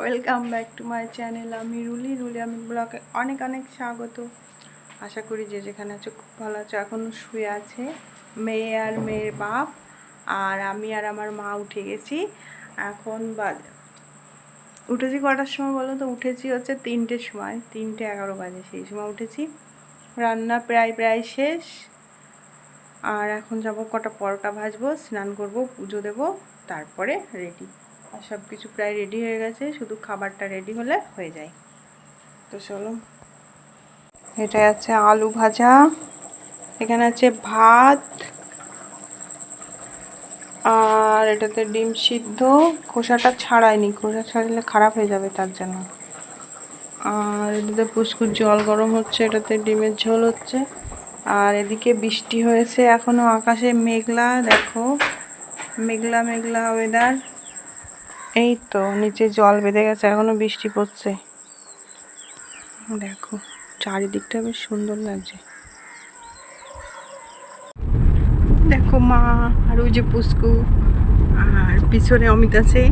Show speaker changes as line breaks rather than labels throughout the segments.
Welcome back to my channel আমি Rulli Rulli আমি ব্লগে অনেক অনেক স্বাগত। আশা করি যে যেখানে আছে খুব ভালো আছে। এখন শুয়ে আছে মেয়ে আর মেয়ের বাপ আর আমি আর আমার মা উঠে গেছি। এখন বাজে, উঠেছি কটার সময় বলো তো? উঠেছি হচ্ছে তিনটের সময়, তিনটে এগারো বাজে সেই সময় উঠেছি। রান্না প্রায় প্রায় শেষ। আর এখন যাব কটা পরোটা ভাজবো, স্নান করব, পুজো দেব, তারপরে রেডি আর সব কিছু প্রায় রেডি হয়ে গেছে, শুধু খাবারটা রেডি হলে হয়ে যায়। তো চলো, এটা আছে আলু ভাজা, এখানে আছে ভাত, আর এটাতে ডিম সিদ্ধ। খোসাটা ছাড়ায়নি, খোসা ছাড়লে খারাপ হয়ে যাবে তার জন্য। আর এটাতে পুষ্কুর জল গরম হচ্ছে, এটাতে ডিমের ঝোল হচ্ছে। আর এদিকে বৃষ্টি হয়েছে, এখনও আকাশে মেঘলা, দেখো। মেঘলা মেঘলা ওয়েদার এই তো, নিচে জল বেঁধে গেছে, এখনও বৃষ্টি পড়ছে। দেখো, চারিদিকটা বেশ সুন্দর লাগছে। দেখো মা, আর ওই যে পুষ্কু, আর পিছনে অমিত আছে।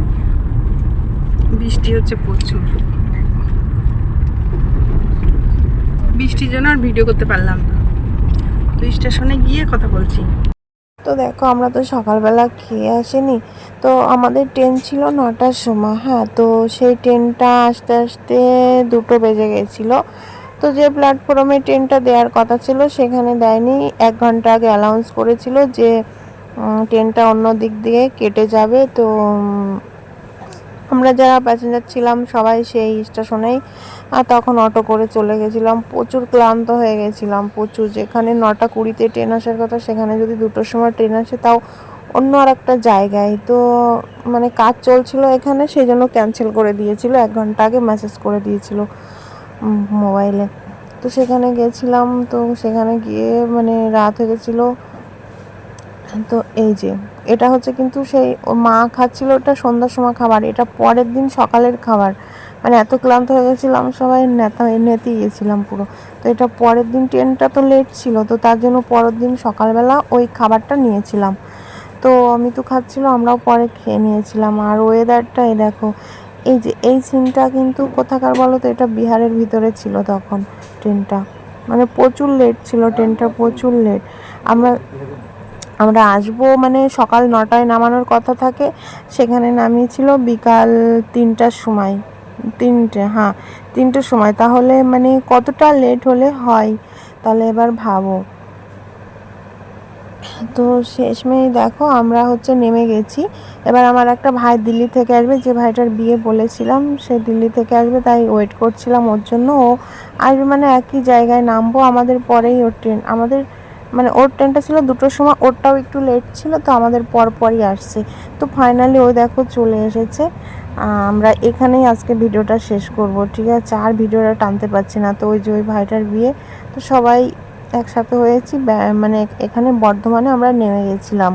বৃষ্টি হচ্ছে প্রচুর। বৃষ্টির জন্য আর ভিডিও করতে পারলাম না। তো স্টেশনে গিয়ে কথা বলছি।
তো দেখো, আমরা তো সকালবেলা খেয়ে আসিনি। তো আমাদের ট্রেন ছিল নটার সময় হ্যাঁ? তো সেই ট্রেনটা আস্তে আস্তে দুটো বেজে গেছিল। তো যে প্ল্যাটফর্মে ট্রেনটা দেওয়ার কথা ছিল, সেখানে দেয়নি। এক ঘণ্টা আগে অ্যানাউন্স করেছিল যে ট্রেনটা অন্য দিক দিয়ে কেটে যাবে। তো আমরা যারা প্যাসেঞ্জার ছিলাম সবাই সেই স্টেশনেই আর তখন অটো করে চলে গেছিলাম। প্রচুর ক্লান্ত হয়ে গেছিলাম, প্রচুর। যেখানে নটা কুড়িতে ট্রেন আসার কথা, সেখানে যদি দুটোর সময় ট্রেন আসে, তাও অন্য আর একটা জায়গায়। তো মানে কাজ চলছিল এখানে, সেই জন্য ক্যান্সেল করে দিয়েছিল। এক ঘণ্টা আগে মেসেজ করে দিয়েছিল মোবাইলে তো সেখানে গেছিলাম, তো সেখানে গিয়ে মানে রাত হয়ে গেছিল তো এই যে, এটা হচ্ছে কিন্তু সেই ও মা খাচ্ছিল ওটা সন্ধ্যার সময় খাবার, এটা পরের দিন সকালের খাবার। মানে এত ক্লান্ত হয়ে গেছিলাম সবাই নেতা, নেতে গিয়েছিলাম পুরো। তো এটা পরের দিন ট্রেনটা তো লেট ছিল, তো তার জন্য পরের দিন সকালবেলা ওই খাবারটা নিয়েছিলাম। তো আমি তো খাচ্ছিল, আমরাও পরে খেয়ে নিয়েছিলাম। আর ওয়েদারটা এই দেখো, এই যে, এই সিনটা কিন্তু কোথাকার বলো তো, এটা বিহারের ভিতরে ছিল তখন ট্রেনটা। মানে প্রচুর লেট ছিল, ট্রেনটা প্রচুর লেট আমরা আমরা আসব মানে সকাল নটায় নামানোর কথা থাকে, সেখানে নামিয়েছিল বিকাল তিনটার সময়, তিনটে হ্যাঁ তিনটের সময়। তাহলে মানে কতটা লেট হলে হয়? তাহলে এবার ভাবো। তো শেষমেশ দেখো, আমরা হচ্ছে নেমে গেছি। এবার আমার একটা ভাই দিল্লি থেকে আসবে, যে ভাইটার বিয়ে বলেছিলাম, সে দিল্লি থেকে আসবে, তাই ওয়েট করছিলাম ওর জন্য। ও আসবে মানে একই জায়গায় নামবো, আমাদের পরেই ওর ট্রেন আমাদের মানে ওর ট্রেনটা ছিল দুটোর সময়, ওরটাও একটু লেট ছিল, তো আমাদের পরপরই আসছে। তো ফাইনালি ও দেখো চলে এসেছে। আমরা এখানেই আজকে ভিডিওটা শেষ করব, ঠিক আছে? আর ভিডিওটা টানতে পারছি না, তো ওই যে ওই ভাইটার বিয়ে। তো সবাই একসাথে হয়েছি মানে এখানে বর্ধমানে আমরা নেমে গেছিলাম।